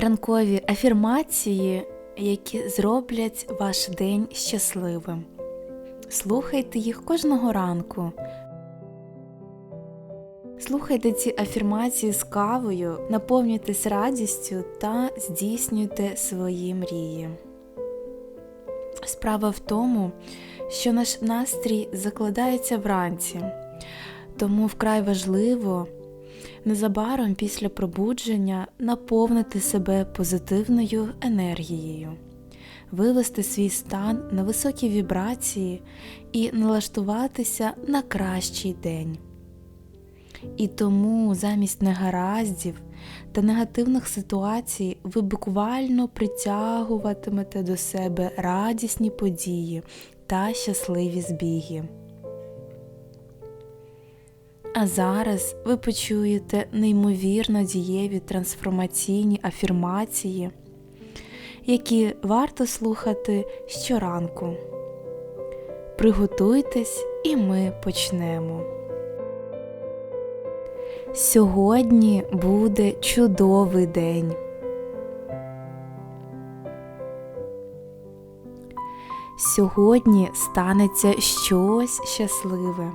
ранкові афірмації, які зроблять ваш день щасливим. Слухайте їх кожного ранку. Слухайте ці афірмації з кавою, наповнюйтесь радістю та здійснюйте свої мрії. Справа в тому, що наш настрій закладається вранці, тому вкрай важливо незабаром після пробудження наповнити себе позитивною енергією, вивести свій стан на високі вібрації і налаштуватися на кращий день. І тому замість негараздів та негативних ситуацій ви буквально притягуватимете до себе радісні події та щасливі збіги. А зараз ви почуєте неймовірно дієві трансформаційні афірмації, які варто слухати щоранку. Приготуйтесь і ми почнемо. Сьогодні буде чудовий день. Сьогодні станеться щось щасливе.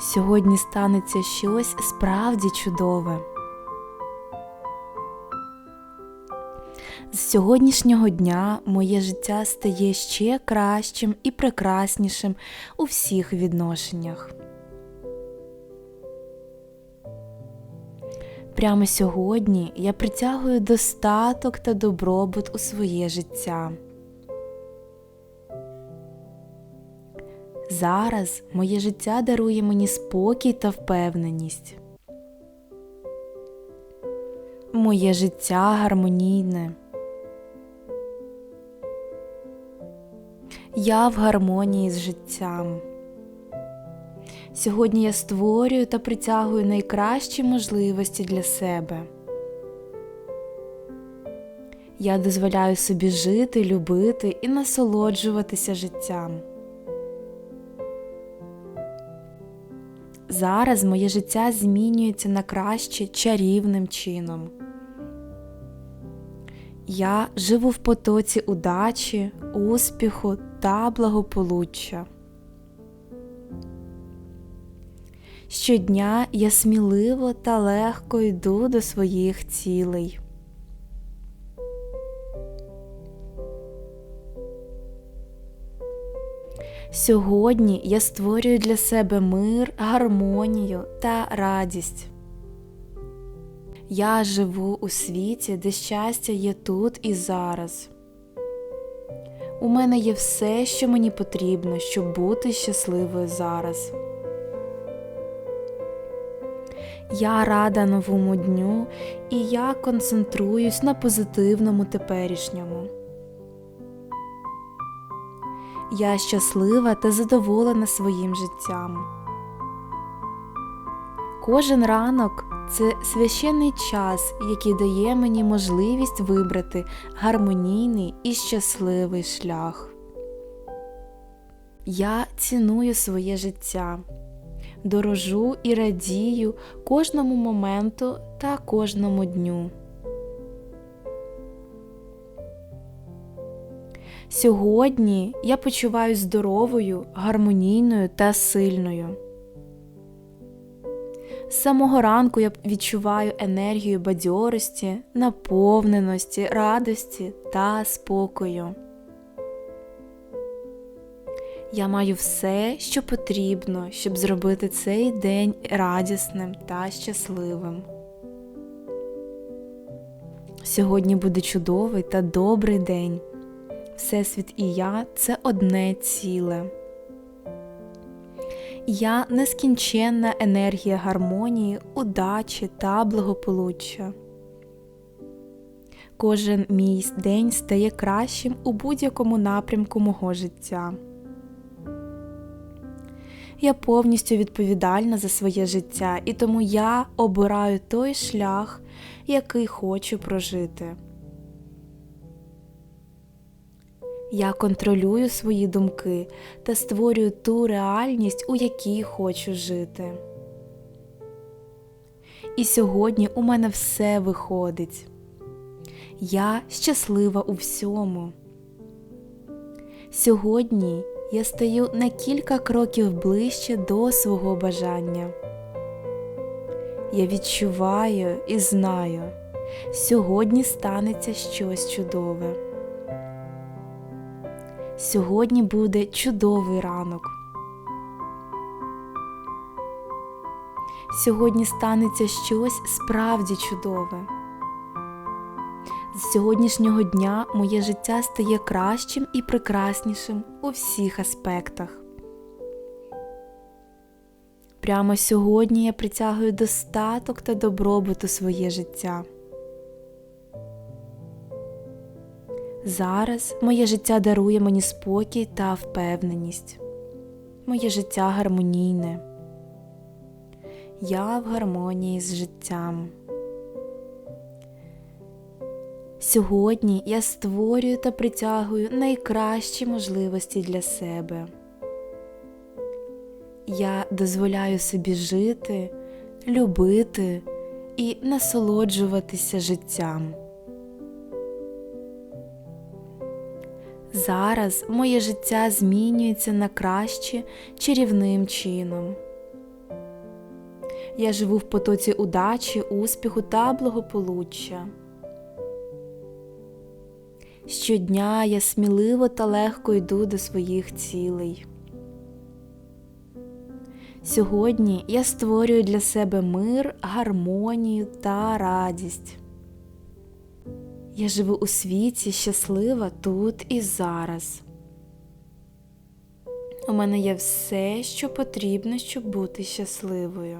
Сьогодні станеться щось справді чудове. З сьогоднішнього дня моє життя стає ще кращим і прекраснішим у всіх відношеннях. Прямо сьогодні я притягую достаток та добробут у своє життя. Зараз моє життя дарує мені спокій та впевненість. Моє життя гармонійне. Я в гармонії з життям. Сьогодні я створюю та притягую найкращі можливості для себе. Я дозволяю собі жити, любити і насолоджуватися життям. Зараз моє життя змінюється на краще чарівним чином. Я живу в потоці удачі, успіху та благополуччя. Щодня я сміливо та легко йду до своїх цілей. Сьогодні я створюю для себе мир, гармонію та радість. Я живу у світі, де щастя є тут і зараз. У мене є все, що мені потрібно, щоб бути щасливою зараз. Я рада новому дню і я концентруюсь на позитивному теперішньому. Я щаслива та задоволена своїм життям. Кожен ранок це священний час, який дає мені можливість вибрати гармонійний і щасливий шлях. Я ціную своє життя, дорожу і радію кожному моменту та кожному дню. Сьогодні я почуваю здоровою, гармонійною та сильною. З самого ранку я відчуваю енергію бадьорості, наповненості, радості та спокою. Я маю все, що потрібно, щоб зробити цей день радісним та щасливим. Сьогодні буде чудовий та добрий день. Всесвіт і я це одне ціле. Я нескінченна енергія гармонії, удачі та благополуччя. Кожен мій день стає кращим у будь-якому напрямку мого життя. Я повністю відповідальна за своє життя, і тому я обираю той шлях, який хочу прожити. Я контролюю свої думки та створюю ту реальність, у якій хочу жити. І сьогодні у мене все виходить. Я щаслива у всьому. Сьогодні я стаю на кілька кроків ближче до свого бажання. Я відчуваю і знаю, сьогодні станеться щось чудове. Сьогодні буде чудовий ранок. Сьогодні станеться щось справді чудове. З сьогоднішнього дня моє життя стає кращим і прекраснішим у всіх аспектах. Прямо сьогодні я притягую достаток та добробут у своє життя. Зараз моє життя дарує мені спокій та впевненість. Моє життя гармонійне. Я в гармонії з життям. Сьогодні я створюю та притягую найкращі можливості для себе. Я дозволяю собі жити, любити і насолоджуватися життям. Зараз моє життя змінюється на краще чарівним чином. Я живу в потоці удачі, успіху та благополуччя. Щодня я сміливо та легко йду до своїх цілей. Сьогодні я створюю для себе мир, гармонію та радість. Я живу у світі щаслива тут і зараз. У мене є все, що потрібно, щоб бути щасливою.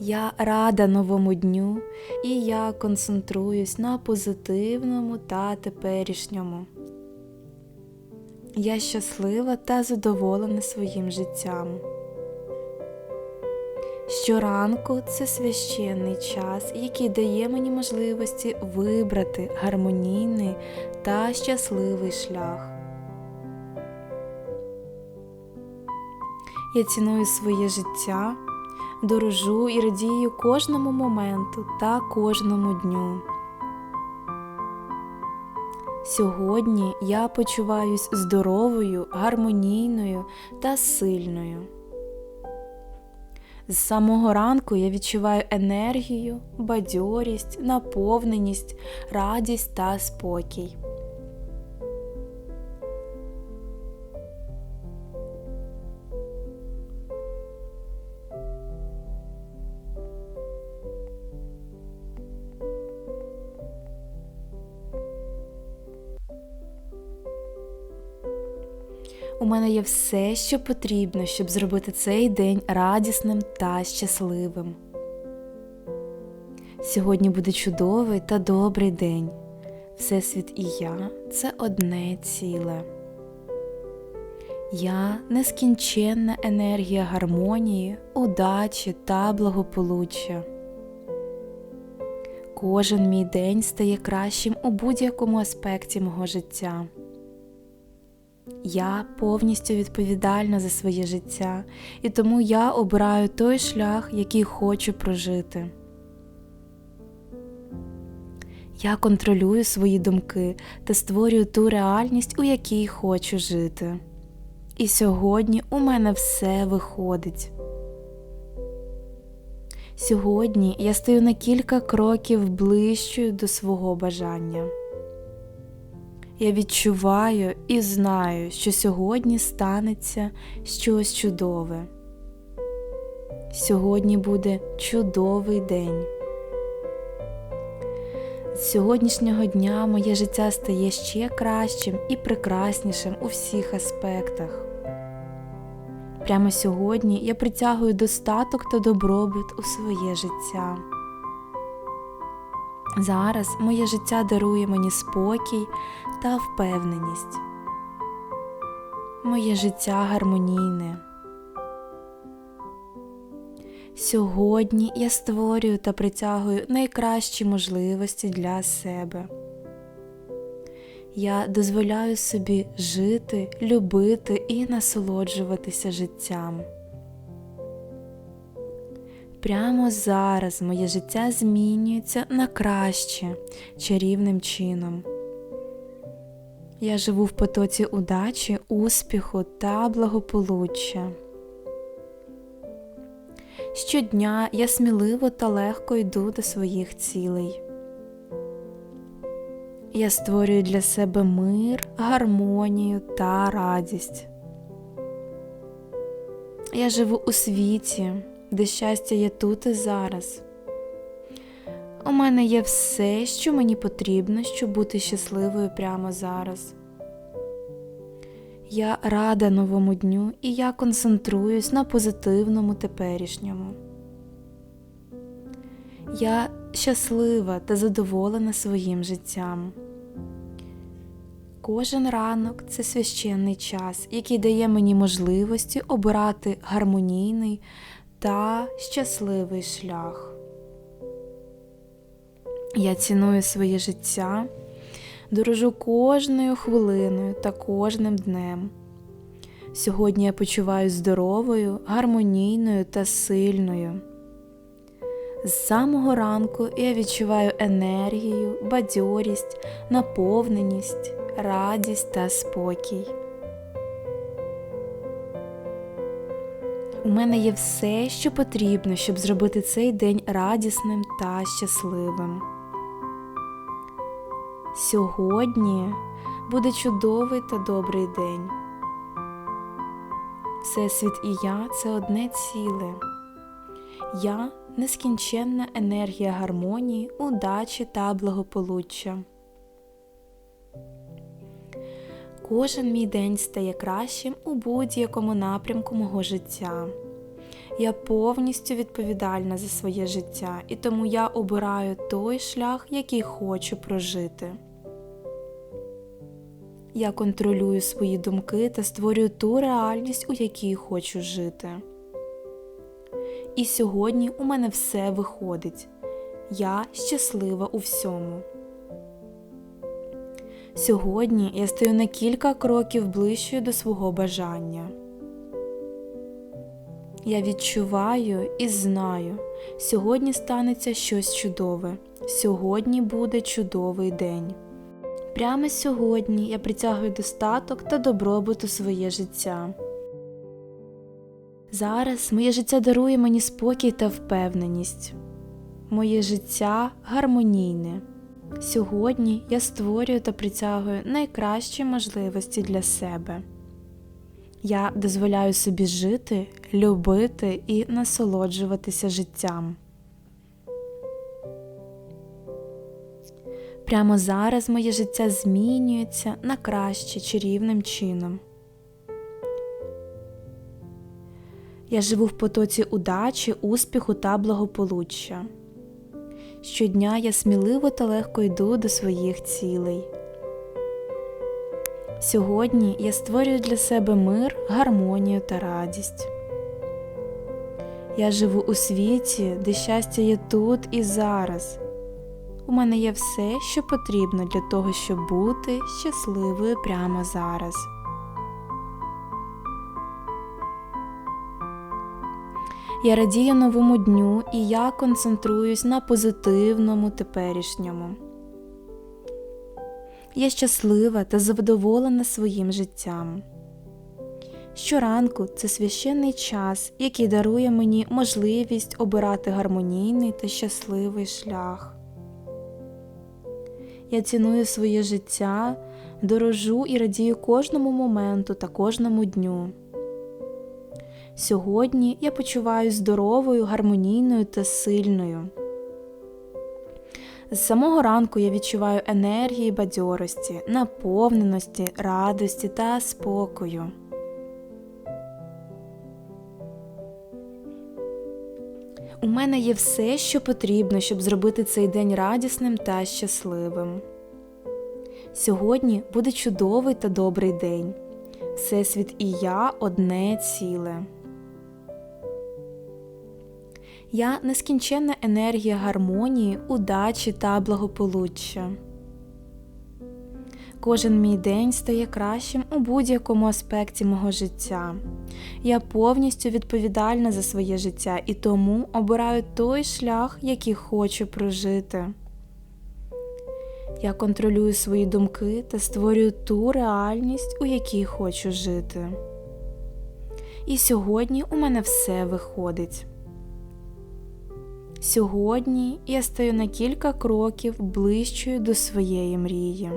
Я рада новому дню і я концентруюсь на позитивному та теперішньому. Я щаслива та задоволена своїм життям. Щоранку це священний час, який дає мені можливості вибрати гармонійний та щасливий шлях. Я ціную своє життя, дорожу і радію кожному моменту та кожному дню. Сьогодні я почуваюсь здоровою, гармонійною та сильною. З самого ранку я відчуваю енергію, бадьорість, наповненість, радість та спокій. У мене є все, що потрібно, щоб зробити цей день радісним та щасливим. Сьогодні буде чудовий та добрий день. Всесвіт і я це одне ціле. Я нескінченна енергія гармонії, удачі та благополуччя. Кожен мій день стає кращим у будь-якому аспекті мого життя. Я повністю відповідальна за своє життя, і тому я обираю той шлях, який хочу прожити. Я контролюю свої думки та створюю ту реальність, у якій хочу жити. І сьогодні у мене все виходить. Сьогодні я стою на кілька кроків ближчою до свого бажання. Я відчуваю і знаю, що сьогодні станеться щось чудове. Сьогодні буде чудовий день. З сьогоднішнього дня моє життя стає ще кращим і прекраснішим у всіх аспектах. Прямо сьогодні я притягую достаток та добробут у своє життя. Зараз моє життя дарує мені спокій та впевненість. Моє життя гармонійне. Сьогодні я створюю та притягую найкращі можливості для себе. Я дозволяю собі жити, любити і насолоджуватися життям. Прямо зараз моє життя змінюється на краще чарівним чином. Я живу в потоці удачі, успіху та благополуччя. Щодня я сміливо та легко йду до своїх цілей. Я створюю для себе мир, гармонію та радість. Я живу у світі, де щастя є тут і зараз. У мене є все, що мені потрібно, щоб бути щасливою прямо зараз. Я рада новому дню і я концентруюсь на позитивному теперішньому. Я щаслива та задоволена своїм життям. Кожен ранок це священний час, який дає мені можливості обирати гармонійний та щасливий шлях. Я ціную своє життя, дорожу кожною хвилиною та кожним днем. Сьогодні я почуваю здоровою, гармонійною та сильною. З самого ранку я відчуваю енергію, бадьорість, наповненість, радість та спокій. У мене є все, що потрібно, щоб зробити цей день радісним та щасливим. Сьогодні буде чудовий та добрий день. Всесвіт і я це одне ціле. Я нескінченна енергія гармонії, удачі та благополуччя. Кожен мій день стає кращим у будь-якому напрямку мого життя. Я повністю відповідальна за своє життя, і тому я обираю той шлях, який хочу прожити. Я контролюю свої думки та створюю ту реальність, у якій хочу жити. І сьогодні у мене все виходить. Я щаслива у всьому. Сьогодні я стою на кілька кроків ближчою до свого бажання. Я відчуваю і знаю, сьогодні станеться щось чудове. Сьогодні буде чудовий день. Прямо сьогодні я притягую достаток та добробут у своє життя. Зараз моє життя дарує мені спокій та впевненість. Моє життя гармонійне. Сьогодні я створюю та притягую найкращі можливості для себе. Я дозволяю собі жити, любити і насолоджуватися життям. Прямо зараз моє життя змінюється на краще чарівним чином. Я живу в потоці удачі, успіху та благополуччя. Щодня я сміливо та легко йду до своїх цілей. Сьогодні я створюю для себе мир, гармонію та радість. Я живу у світі, де щастя є тут і зараз. У мене є все, що потрібно для того, щоб бути щасливою прямо зараз. Я радію новому дню і я концентруюсь на позитивному теперішньому. Я щаслива та задоволена своїм життям. Щоранку це священний час, який дарує мені можливість обирати гармонійний та щасливий шлях. Я ціную своє життя, дорожу і радію кожному моменту та кожному дню. Сьогодні я почуваю здоровою, гармонійною та сильною. З самого ранку я відчуваю енергії бадьорості, наповненості, радості та спокою. У мене є все, що потрібно, щоб зробити цей день радісним та щасливим. Сьогодні буде чудовий та добрий день. Всесвіт і я одне ціле. Я нескінченна енергія гармонії, удачі та благополуччя. кожен мій день стає кращим у будь-якому аспекті мого життя. Я повністю відповідальна за своє життя і тому обираю той шлях, який хочу прожити. Я контролюю свої думки та створюю ту реальність, у якій хочу жити. І сьогодні у мене все виходить. Сьогодні я стаю на кілька кроків ближчою до своєї мрії.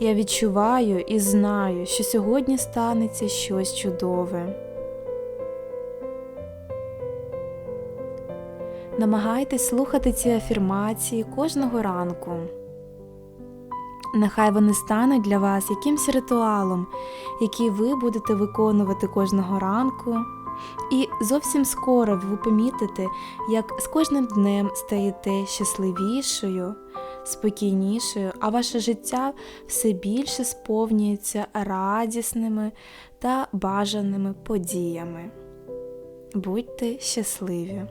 Я відчуваю і знаю, що сьогодні станеться щось чудове. Намагайтесь слухати ці афірмації кожного ранку. Нехай вони стануть для вас якимсь ритуалом, який ви будете виконувати кожного ранку. І зовсім скоро ви помітите, як з кожним днем стаєте щасливішою, спокійнішою, а ваше життя все більше сповнюється радісними та бажаними подіями. Будьте щасливі!